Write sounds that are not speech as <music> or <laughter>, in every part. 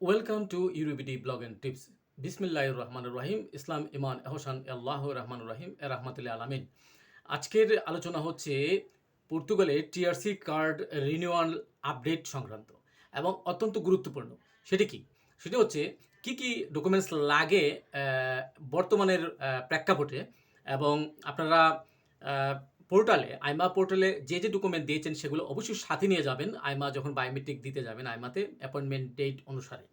Welcome to ইউরুবিডি blog and tips বিসমিল্লাহ রহমান রহিম ইসলাম ইমান এহসান আল্লাহ রহমান রহিম এ রহমতুল্লাহ আলমিন আজকের আলোচনা হচ্ছে পর্তুগালে টিআরসি কার্ড রিনিউয়াল আপডেট সংক্রান্ত এবং অত্যন্ত গুরুত্বপূর্ণ সেটি কি সেটি হচ্ছে কি কি ডকুমেন্টস লাগে বর্তমানের প্রেক্ষাপটে এবং আপনারা পোর্টালে, আইমা পোর্টালে যে যে ডকুমেন্ট দিয়েছেন সেগুলো অবশ্যই সাথে নিয়ে যাবেন। আইমা যখন বায়োমেট্রিক দিতে যাবেন আইমাতে অ্যাপয়েন্টমেন্ট ডেট অনুসারে।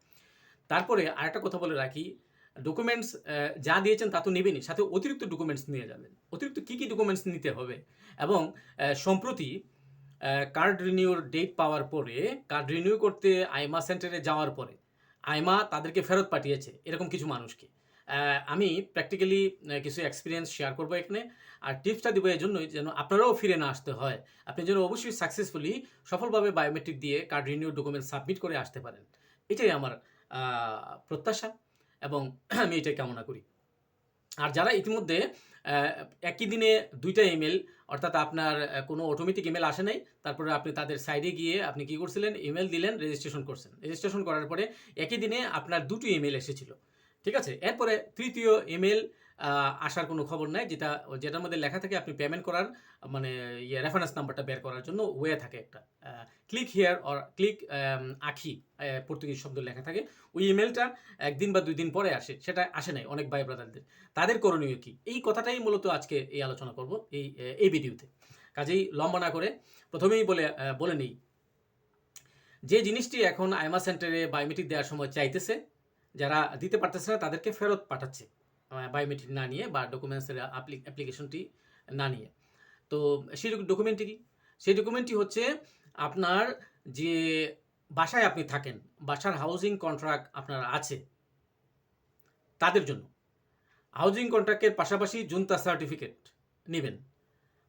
তারপরে আরেকটা কথা বলে রাখি ডকুমেন্টস যা দিয়েছেন তা তো নেবেনই, সাথে অতিরিক্ত ডকুমেন্টস নিয়ে যাবেন। অতিরিক্ত কী কী ডকুমেন্টস নিতে হবে? এবং সম্প্রতি কার্ড রিনিউর ডেট পাওয়ার পরে কার্ড রিনিউ করতে আইমা সেন্টারে যাওয়ার পরে, আইমা তাদেরকে ফেরত পাঠিয়েছে, এরকম কিছু মানুষকে। আমি প্র্যাকটিক্যালি কিছু এক্সপিরিয়েন্স শেয়ার করব এখানে। আর টিপসটা দিব এই জন্যই যেন আপনারাও ফিরে না আসতে হয়। আপনি যেন অবশ্যই সাকসেসফুলি সফলভাবে বায়োমেট্রিক দিয়ে কার্ড রিনিউ ডকুমেন্ট সাবমিট করে আসতে পারেন। এটাই আমার প্রত্যাশা এবং <clears throat> আমি এটাই কামনা করি। আর যারা ইতিমধ্যে একই দিনে দুইটা ইমেল অর্থাৎ আপনার কোনো অটোমেটিক ইমেল আসে নাই, তারপরে আপনি তাদের সাইডে গিয়ে আপনি কি করছিলেন? ইমেল দিলেন রেজিস্ট্রেশন করছেন। রেজিস্ট্রেশন করার পরে একই দিনে আপনার দুটো ইমেল এসেছিল। ঠিক আছে? এরপরে তৃতীয় ইমেল আসার কোনো খবর নাই, যেটা, যেটার মধ্যে লেখা থাকে আপনি পেমেন্ট করার মানে ইয়ে রেফারেন্স নাম্বারটা বের করার জন্য ওয়ে থাকে একটা। ক্লিক হিয়ার অর ক্লিক আখি পর্তুগিজ শব্দ লেখা থাকে। ওই ইমেলটা একদিন বা দুই দিন পরে আসে, সেটা আসে নাই অনেক ভাই ব্রাদারদের। তাদের করণীয় কি? এই কথাটাই মূলত আজকে এই আলোচনা করব, এই এই ভিডিওতে। কাজেই লম্বা না করে, প্রথমেই বলে বলে নিই। যে জিনিসটি এখন আইমা সেন্টারে বায়োমেট্রিক দেওয়ার সময় চাইতেছে যারা দিতে পারতেছে না, তাদেরকে ফেরত পাঠাচ্ছে বায়োমেট্রিক না নিয়ে বা ডকুমেন্টসের অ্যাপ্লিকেশনটি না নিয়ে। তো সেই ডকুমেন্টটি কি? সেই ডকুমেন্টটি হচ্ছে আপনার যে বাসায় আপনি থাকেন, বাসার হাউজিং কন্ট্রাক্ট আপনার আছে, তাদের জন্য। হাউজিং কন্ট্রাক্টের পাশাপাশি জুনতা সার্টিফিকেট নেবেন।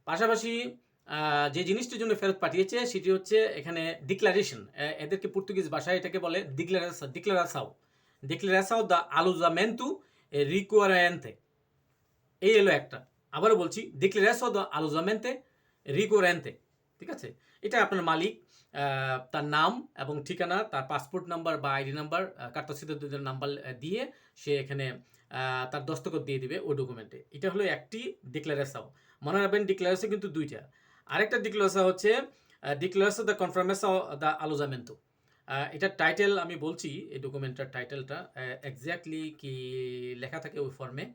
পাশাপাশি যে জিনিসটির জন্য ফেরত পাঠিয়েছে, সেটি হচ্ছে এখানে ডিক্লারেশন এদেরকে পর্তুগিজ ভাষায় এটাকে বলে ডিক্লারেসা ডিক্লারাসাও ডিক্লারাসাও দ্য আলুজামেন্টু রিকোয়ারেন্তে এই এলো একটা। আবারও বলছি ডিক্লারেসাও দ্য আলুজামেন্তে রিকোয়ারেন্তে ঠিক আছে? এটা আপনার মালিক তার নাম এবং ঠিকানা, তার পাসপোর্ট নাম্বার বা আইডি নাম্বার কার্তাসিদের নাম্বার দিয়ে সে এখানে তার দস্তখত দিয়ে দিবে ওই ডকুমেন্টে এটা হলো একটি ডিক্লারেসাও মনে রাখবেন ডিক্লারেসে কিন্তু দুইটা। আরেকটা ডিক্লারেসা হচ্ছে ডিক্লারেসা দ্য কনফার্মেসা দ্য আলোজামেন্টো এটা টাইটেল আমি বলছি, এই ডকুমেন্টটার টাইটেলটা এক্স্যাক্টলি কি লেখা থাকে ওই ফর্মে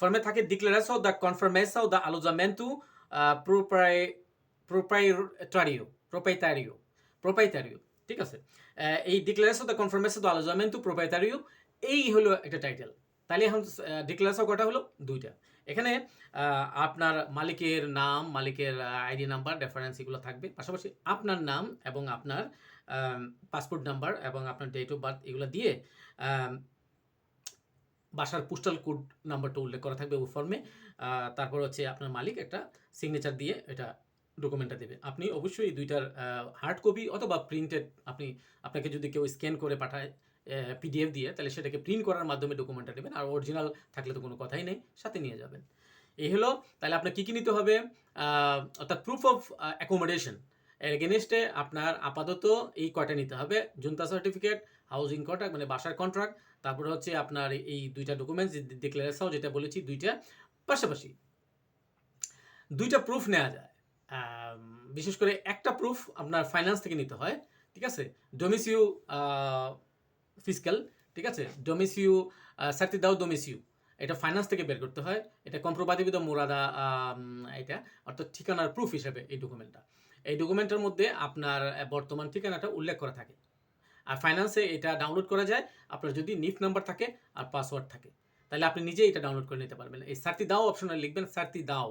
ফর্মে থাকে ডিক্লারেসা দ্য কনফার্মেসা দ্য আলোজামেন্টো প্রোপ্রাই প্রোপ্রাইটারিও প্রোপাইতারিও প্রোপাইতারিও ঠিক আছে? এই ডিক্লারেসা দ্য কনফার্মেসা দ্য আলোজামেন্টো প্রোপাইতারিও এই হলো একটা টাইটেল তাহলে এখন ডিক্লারেসা কটা হলো? দুইটা। এখানে আপনার মালিকের নাম, মালিকের আইডি নাম্বার রেফারেন্স এগুলো থাকবে। পাশাপাশি আপনার নাম এবং আপনার পাসপোর্ট নাম্বার এবং আপনার ডেট অফ বার্থ এগুলো দিয়ে বাসার পোস্টাল কোড নাম্বারটা উল্লেখ করা থাকবে ওই ফর্মে তারপর হচ্ছে আপনার মালিক একটা সিগনেচার দিয়ে এটা ডকুমেন্টটা দেবে। আপনি অবশ্যই এই দুইটার হার্ড কপি অথবা প্রিন্টেড আপনি, আপনাকে যদি কেউ স্ক্যান করে পাঠায় পিডিএফ দিয়ে, তাহলে সেটাকে প্রিন্ট করার মাধ্যমে ডকুমেন্টটা দেবেন আর অরিজিনাল থাকলে তো কোনো কথাই নেই, সাথে নিয়ে যাবেন। এই হলো, তাহলে আপনার কী কী নিতে হবে? অর্থাৎ প্রুফ অফ অ্যাকোমোডেশন এর এগেনস্টে আপনার আপাতত এই কয়টা নিতে হবে? জুনতা সার্টিফিকেট হাউজিং কন্ট্রাক্ট মানে বাসার কন্ট্রাক্ট তারপরে হচ্ছে আপনার এই দুইটা ডকুমেন্টস ডিক্লারেশন যেটা বলেছি দুইটা পাশাপাশি। দুইটা প্রুফ নেওয়া যায়। বিশেষ করে একটা প্রুফ আপনার ফাইন্যান্স থেকে নিতে হয়, ঠিক আছে? ডোমিসিউ ফিজিক্যাল ঠিক আছে? ডোমিসিউ সার্টিদাও ডোমিসিউ এটা ফাইন্যান্স থেকে বের করতে হয়। এটা কম্প্রোবাদিবিদ মোরাদা এটা, অর্থাৎ ঠিকানার প্রুফ হিসেবে এই ডকুমেন্টটা এই ডকুমেন্টের মধ্যে আপনার বর্তমান ঠিকানাটা উল্লেখ করা থাকে। আর ফাইন্যান্সে এটা ডাউনলোড করা যায়, আপনার যদি নিফ নাম্বার থাকে আর পাসওয়ার্ড থাকে। তাহলে আপনি নিজেই এটা ডাউনলোড করে নিতে পারবেন। এই সার্তি দাও অপশনে লিখবেন, সার্তি দাও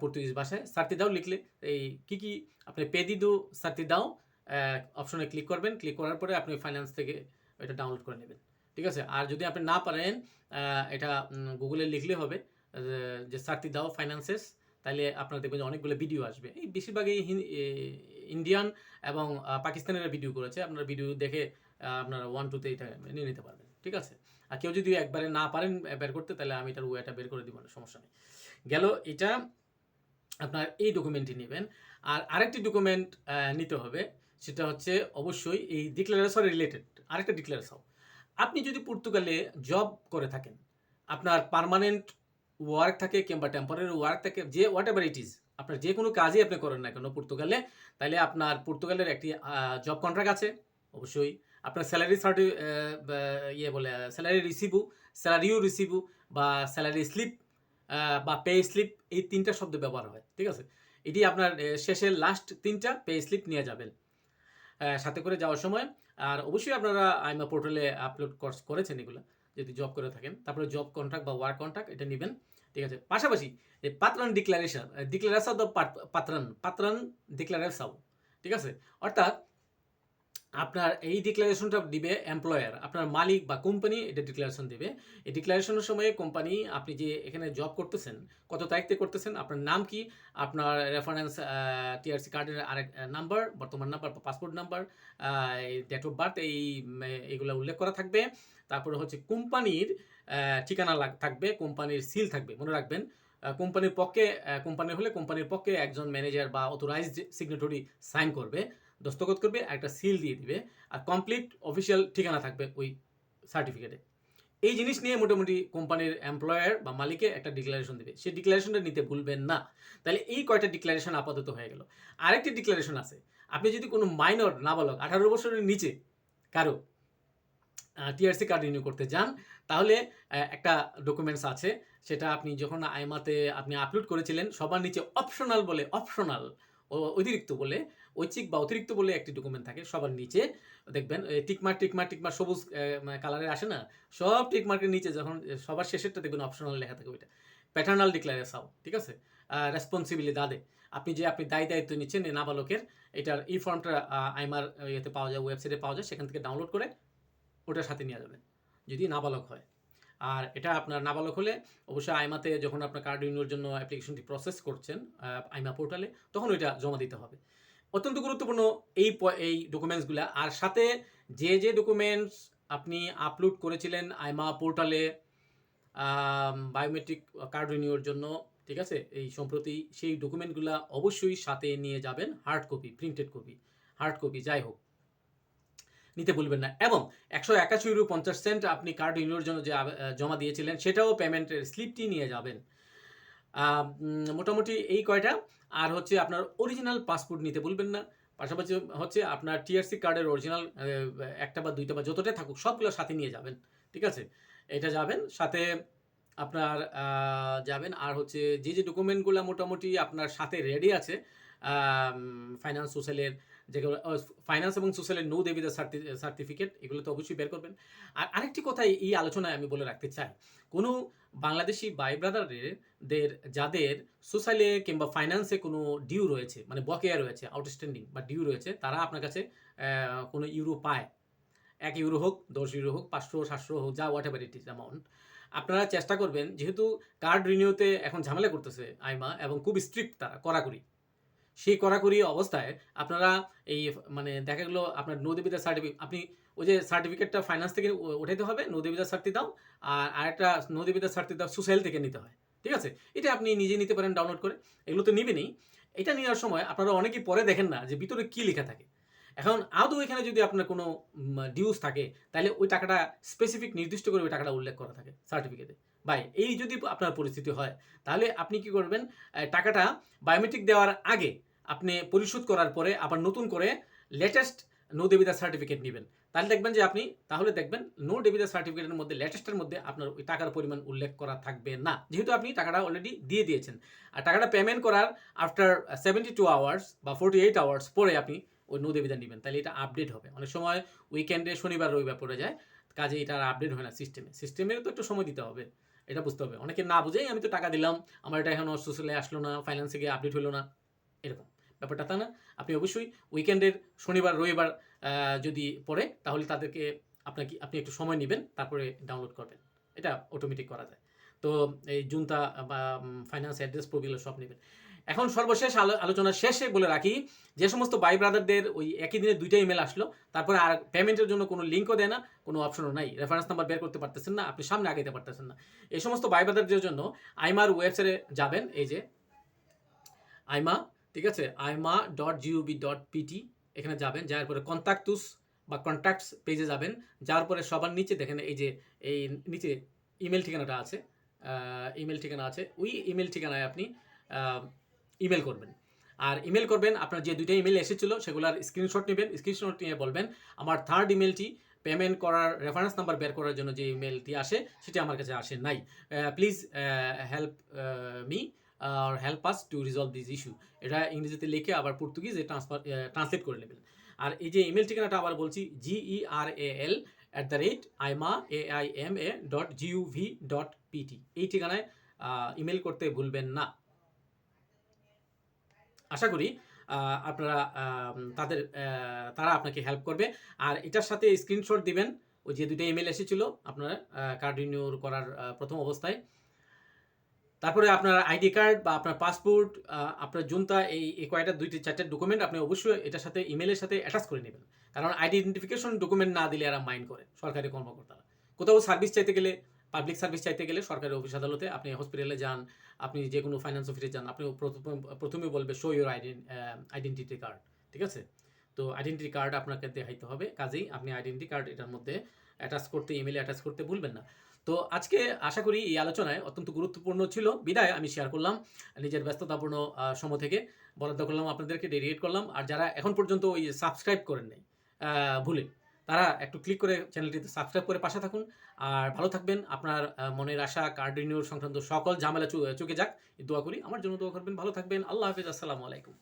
পর্তুগিজ ভাষায়। সার্তি দাও লিখলে এই কি কি আপনি পেদিদু সার্তি দাও অপশনে ক্লিক করবেন। ক্লিক করার পরে আপনি ফাইন্যান্স থেকে এটা ডাউনলোড করে নেবেন। ঠিক আছে? আর যদি আপনি না পারেন এটা গুগলে লিখলে হবে যে সার্তি দাও ফাইন্যান্সেস তাহলে আপনার দেখবেন যে অনেকগুলো ভিডিও আসবে। এই বেশিরভাগই ইন্ডিয়ান এবং পাকিস্তানের ভিডিও করেছে। আপনার ভিডিও দেখে আপনারা ওয়ান টুতে এটা নিয়ে নিতে পারবেন। ঠিক আছে? আর কেউ যদি একবারে না পারেন বের করতে, তাহলে আমি এটার ওয়েটা বের করে দিব, না, সমস্যা নেই। গেল, এটা আপনার এই ডকুমেন্টটি নেবেন। আর আরেকটি ডকুমেন্ট নিতে হবে। সেটা হচ্ছে অবশ্যই এই ডিক্লারেশন রিলেটেড আরেকটা ডিক্লারেশন আপনি যদি পর্তুগালে জব করে থাকেন, আপনার পার্মানেন্ট ওয়ার্ক থাকে কিংবা টেম্পোরারি ওয়ার্ক থাকে, যে হোয়াট এভার ইট ইজ আপনার যে কোনো কাজই আপনি করেন না কেন পর্তুগালে তাহলে আপনার পর্তুগালের একটি জব কন্ট্রাক্ট আছে, অবশ্যই। আপনার স্যালারি সার্টি ইয়ে বলে স্যালারি রিসিভু স্যালারিও রিসিভু বা স্যালারি স্লিপ বা পে স্লিপ এই তিনটা শব্দ ব্যবহার হয়, ঠিক আছে? এটি আপনার শেষের লাস্ট তিনটা পে স্লিপ নিয়ে যাবেন। সাথে করে যাওয়ার সময়, আর অবশ্যই আপনারা, আইমা পোর্টালে আপলোড করেছেন এগুলো। যদি জব করে থাকেন, তারপরে জব কন্ট্রাক্ট বা ওয়ার্ক কন্ট্রাক্ট এটা নেবেন, ঠিক আছে? পাশাপাশি যে পাত্রান ডিক্লারেশন ডিক্লারেশন দ্য পাত্রান পাত্রান ডিক্লারেশন ঠিক আছে? অর্থাৎ আপনার এই ডিক্লারেশনটা দিবে এমপ্লয়ার আপনার মালিক বা কোম্পানি এটা ডিক্লারেশন দেবে। এই ডিক্লারেশনের সময় কোম্পানি আপনি যে এখানে জব করতেছেন, কত তারিখতে করতেছেন, আপনার নাম কি, আপনার রেফারেন্স টিআরসি কার্ডের আরেক নাম্বার বর্তমান number passport number date of birth এই এগুলো উল্লেখ করা থাকবে। তারপরে হচ্ছে কোম্পানির ঠিকানা থাকবে কোম্পানির সিল থাকবে, মনে রাখবেন। কোম্পানির পক্ষে কোম্পানি হলে কোম্পানির পক্ষে একজন ম্যানেজার বা অথরাইজড সিগনেটরি সাইন করবে। দস্তখত করবে, একটা সিল দিয়ে দিবে আর কমপ্লিট অফিসিয়াল ঠিকানা থাকবে ওই সার্টিফিকেটে এই জিনিস নিয়ে মোটামুটি কোম্পানির এমপ্লয়ার বা মালিকে একটা ডিক্লারেশন দেবে। সেই ডিক্লারেশনটা নিতে ভুলবেন না। তাহলে এই কয়টা ডিক্লারেশন আপাতত হয়ে গেল। আরেকটি ডিক্লারেশন আছে। আপনি যদি কোনো মাইনর নাবালক, আঠারো বছরের নিচে কারও টিআরসি কার্ড রিনিউ করতে যান, তাহলে একটা ডকুমেন্টস আছে। সেটা আপনি যখন আইমাতে আপনি আপলোড করেছিলেন, সবার নিচে অপশনাল বলে অপশনাল অতিরিক্ত বলে, ঐচ্ছিক বা অতিরিক্ত বলে একটি ডকুমেন্ট থাকে, সবার নিচে। দেখবেন টিকমার্ক টিকমার্ক টিকমার্ক সবুজ কালারের আসে না? সব টিকমার্কের নিচে যখন সবার শেষেরটা দেখবেন অপশনাল লেখা থাকে ওইটা। প্যাটার্নাল ডিক্লারেশন ঠিক আছে? রেসপন্সিবিলি দাদে। আপনি যে, আপনি দায়ী দায়িত্ব নিচ্ছেন নাবালকের, এটার এই ফর্মটা আইমার ইয়েতে পাওয়া যায় ওয়েবসাইটে পাওয়া যায়, সেখান থেকে ডাউনলোড করে ওটার সাথে নিয়ে যাবেন, যদি নাবালক হয়। আর এটা আপনার নাবালক হলে অবশ্যই আইমাতে যখন আপনার কার্ড রিনিউর জন্য অ্যাপ্লিকেশনটি প্রসেস করছেন আইমা পোর্টালে তখন ওইটা জমা দিতে হবে। অত্যন্ত গুরুত্বপূর্ণ এই এই ডকুমেন্টসগুলো আর সাথে যে যে ডকুমেন্টস আপনি আপলোড করেছিলেন আইমা পোর্টালে বায়োমেট্রিক কার্ড রিনিউর জন্য, ঠিক আছে? এই সম্প্রতি সেই ডকুমেন্টগুলো অবশ্যই সাথে নিয়ে যাবেন hard copy printed copy hard copy যাই হোক। নিতে ভুলবেন না। এবং একশো একাশি ইউরো পঞ্চাশ সেন্ট আপনি কার্ড রিনিউর জন্য যে জমা দিয়েছিলেন, সেটাও পেমেন্টের স্লিপটি নিয়ে যাবেন। মোটামুটি এই কয়টা। আর হচ্ছে আপনার অরিজিনাল পাসপোর্ট নিতে ভুলবেন না। পাশাপাশি হচ্ছে আপনার টিআরসি কার্ডের অরিজিনাল একটা বা দুইটা বা যতটা থাকুক, সবগুলো সাথে নিয়ে যাবেন। ঠিক আছে? এটা যাবেন, সাথে আপনার যাবেন। আর হচ্ছে যে যে ডকুমেন্টগুলো মোটামুটি আপনার সাথে রেডি আছে ফাইন্যান্স সোশ্যালের যেগুলো ফাইন্যান্স এবং সোশ্যালের নো দেবিদা সার্টিফিকেট এগুলো তো অবশ্যই বের করবেন। আর আরেকটি কথা এই আলোচনায় আমি বলে রাখতে চাই। কোনো বাংলাদেশি বাই ব্রাদারদের যাদের সোশ্যালে কিংবা ফাইন্যান্সে কোনো ডিউ রয়েছে মানে বকেয়া রয়েছে আউটস্ট্যান্ডিং বা ডিউ রয়েছে, তারা আপনার কাছে কোনো ইউরো পায়। এক ইউরো হোক, দশ ইউরো হোক, পাঁচশো, সাতশো হোক, যা whatever it is amount আপনারা চেষ্টা করবেন, যেহেতু কার্ড রিনিউতে এখন ঝামেলা করতেছে আইমা, এবং খুব স্ট্রিক্ট তারা, কড়াকড়ি। সেই কড়াকড়ি অবস্থায় আপনারা এই মানে দেখা গেলো আপনার নদীবিদ্যা সার্টিফিকেট আপনি ওই যে সার্টিফিকেটটা ফাইন্যান্স থেকে উঠাইতে হবে নদীবিদ্যা সার্টি দাও, আর আরেকটা নদীবিদ্যা সার্টি দাও সোশ্যাল থেকে নিতে হয়, ঠিক আছে? এটা আপনি নিজে নিতে পারেন ডাউনলোড করে, এগুলো তো নেবেনই। এটা নেওয়ার সময় আপনারা অনেকেই পরে দেখেন না যে ভিতরে কী লেখা থাকে। এখন আদৌ এখানে যদি আপনার কোনো ডিউস থাকে, তাহলে ওই টাকাটা স্পেসিফিক নির্দিষ্ট করে ওই টাকাটা উল্লেখ করা থাকে সার্টিফিকেটে ভাই, এই যদি আপনার পরিস্থিতি হয়, তাহলে আপনি কি করবেন টাকাটা বায়োমেট্রিক দেওয়ার আগে আপনি পরিশোধ করার পরে আবার নতুন করে লেটেস্ট নো দেবিদা সার্টিফিকেট নেবেন। তাহলে দেখবেন যে আপনি, তাহলে দেখবেন নো ডেবিদা সার্টিফিকেটের মধ্যে লেটেস্টের মধ্যে আপনার ওই টাকার পরিমাণ উল্লেখ করা থাকবে না। যেহেতু আপনি টাকাটা অলরেডি দিয়ে দিয়েছেন। আর টাকাটা পেমেন্ট করার আফটার সেভেন্টি টু আওয়ার্স বা ফোর্টি এইট আওয়ার্স পরে আপনি ওই নো দেবিদা নেবেন। তাহলে এটা আপডেট হবে। অনেক সময় উইকেন্ডে শনিবার, রবিবার পড়ে যায়। কাজে এটা আর আপডেট হয় না সিস্টেমে সিস্টেমের তো একটু সময় দিতে হবে। এটা বুঝতে হবে। অনেকে না বুঝেই আমি তো টাকা দিলাম। আমার এটা এখন সোশ্যালে আসলো না ফাইন্যান্সে গিয়ে আপডেট হলো না। এরকম। ব্যাপারটা তা না। আপনি অবশ্যই উইকেন্ডের শনিবার, রবিবার যদি পড়ে, তাহলে তাদেরকে আপনাকে, আপনি একটু সময় নেবেন, তারপরে ডাউনলোড করবেন। এটা অটোমেটিক করা যায়। তো এই জুনতা বা ফাইন্যান্স অ্যাড্রেস প্রবিগুলো সব নেবেন। এখন সর্বশেষ আলো- আলোচনার শেষে বলে রাখি, যে সমস্ত বাই ব্রাদারদের ওই একই দিনে দুইটা ইমেল আসলো, তারপরে আর পেমেন্টের জন্য কোনো লিঙ্কও দেয় না, কোনো অপশনও নাই। রেফারেন্স নাম্বার বের করতে পারতেছেন না, আপনি সামনে আগাইতে পারতেছেন না। এই সমস্ত বাই ব্রাদারদের জন্য আইমার ওয়েবসাইটে যাবেন, এই যে আইমা ঠিক আছে? Aima dot GOB dot PT এখানে যাবেন, যাওয়ার পরে কন্ট্যাক্টুস বা কন্ট্যাক্টস পেজে যাবেন, যাওয়ার পরে সবার নিচে দেখেন এই যে, এই নিচে ইমেল ঠিকানাটা আছে ইমেল ঠিকানা আছে, ওই ইমেল ঠিকানায় আপনি ইমেল করবেন। আর ইমেল করবেন, আপনার যে দুইটা ইমেল এসেছিল সেগুলোর স্ক্রিনশট নেবেন স্ক্রিনশট নিয়ে বলবেন, আমার থার্ড ইমেলটি পেমেন্ট করার রেফারেন্স নাম্বার বের করার জন্য যে ইমেলটি আসে, সেটি আমার কাছে আসে নাই। Please help me R help us to resolve this issue এটা ইংরেজিতে লিখে আবার পর্তুগিজে ট্রান্সফার ট্রান্সলেট করে নেবেন। আর এই যে ইমেল ঠিকানাটা আবার বলছি G E R A L at the rate আইমা A I M A dot gov dot PT এই ঠিকানায় ইমেল করতে ভুলবেন না। আশা করি আপনারা তাদের তারা আপনাকে হেল্প করবে। আর এটার সাথে স্ক্রিনশট দিবেন। ওই যে দুটো ইমেল এসেছিল আপনার কার্ড রিনিউর করার প্রথম অবস্থায়। তারপরে আপনার আইডি কার্ড বা আপনার পাসপোর্ট আপনার জুনতা, এই কয়টা দুইটি চারটে ডকুমেন্ট আপনি অবশ্যই এটার সাথে ইমেলের সাথে অ্যাটাচ করে নেবেন। কারণ আইডেন্টিফিকেশন ডকুমেন্ট না দিলে এরা মাইন্ড করে সরকারি কর্মকর্তারা। কোথাও সার্ভিস চাইতে গেলে পাবলিক সার্ভিস চাইতে গেলে সরকারি অফিস আদালতে আপনি হসপিটালে যান, আপনি যে কোনো ফাইন্যান্স অফিসে যান, আপনি প্রথম- বলবে শো ইউর আইডেন্টিটি কার্ড ঠিক আছে? তো আইডেন্টিটি কার্ড আপনাকে দেখাইতে হবে, কাজেই আপনি আইডেন্টি কার্ড এটার মধ্যে অ্যাটাচ করতে ইমেলে অ্যাটাচ করতে ভুলবেন না। তো আজকে আশা করি এই আলোচনায় অত্যন্ত গুরুত্বপূর্ণ ছিল। বিদায় আমি শেয়ার করলাম, নিজের ব্যস্ততাপূর্ণ সময় থেকে বরাদ্দ করলাম, আপনাদেরকে ডেডিকেট করলাম। আর যারা এখন পর্যন্ত ওই সাবস্ক্রাইব করেন নাই ভুলে, তারা একটু ক্লিক করে চ্যানেলটিতে সাবস্ক্রাইব করে পাশে থাকুন। আর ভালো থাকবেন, আপনার মনের আশা কার্ড রিনিউর সংক্রান্ত সকল ঝামেলা চুকে যাক। দোয়া করি। আমার জন্য দোয়া করবেন, ভালো থাকবেন। আল্লাহ হাফিজ, আসসালামু আলাইকুম।